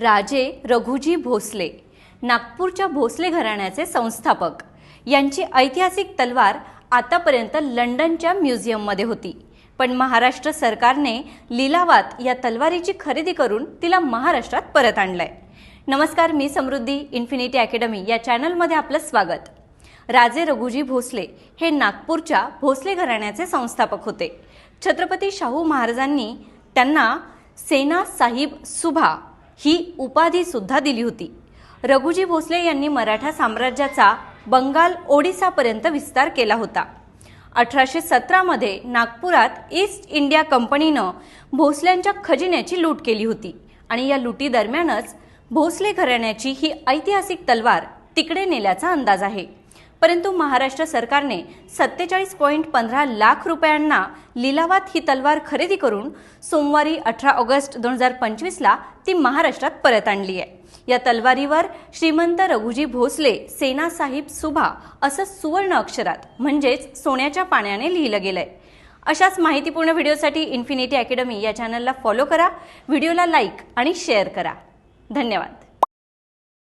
राजे रघुजी भोसले नागपूरच्या भोसले घराण्याचे संस्थापक. यांची ऐतिहासिक तलवार आतापर्यंत लंडनच्या म्युझियममध्ये होती. पण महाराष्ट्र सरकारने लिलावात या तलवारीची खरेदी करून तिला महाराष्ट्रात परत आणलंय. नमस्कार मी समृद्धी इन्फिनिटी अकॅडमी या चॅनलमध्ये आपलं स्वागत. राजे रघुजी भोसले हे नागपूरच्या भोसले घराण्याचे संस्थापक होते. छत्रपती शाहू महाराजांनी त्यांना सेना साहिब सुभा ही उपाधी सुद्धा दिली होती. रघुजी भोसले यांनी मराठा साम्राज्याचा बंगाल ओडिसापर्यंत विस्तार केला होता. अठराशे सतरामध्ये नागपुरात ईस्ट इंडिया कंपनीनं भोसल्यांच्या खजिन्याची लूट केली होती आणि या लुटीदरम्यानच भोसले घराण्याची ही ऐतिहासिक तलवार तिकडे नेल्याचा अंदाज आहे. परंतु महाराष्ट्र सरकारने सत्तेचाळीस पॉईंट पंधरा लाख रुपयांना लिलावात ही तलवार खरेदी करून सोमवारी अठरा ऑगस्ट दोन हजार पंचवीसला ती महाराष्ट्रात परत आणली आहे. या तलवारीवर श्रीमंत रघुजी भोसले सेना साहिब सुभा असं सुवर्ण अक्षरात म्हणजेच सोन्याच्या पाण्याने लिहिलं गेलंय. अशाच माहितीपूर्ण व्हिडिओसाठी इन्फिनिटी अकॅडमी या चॅनलला फॉलो करा व्हिडिओला लाईक आणि शेअर करा. धन्यवाद.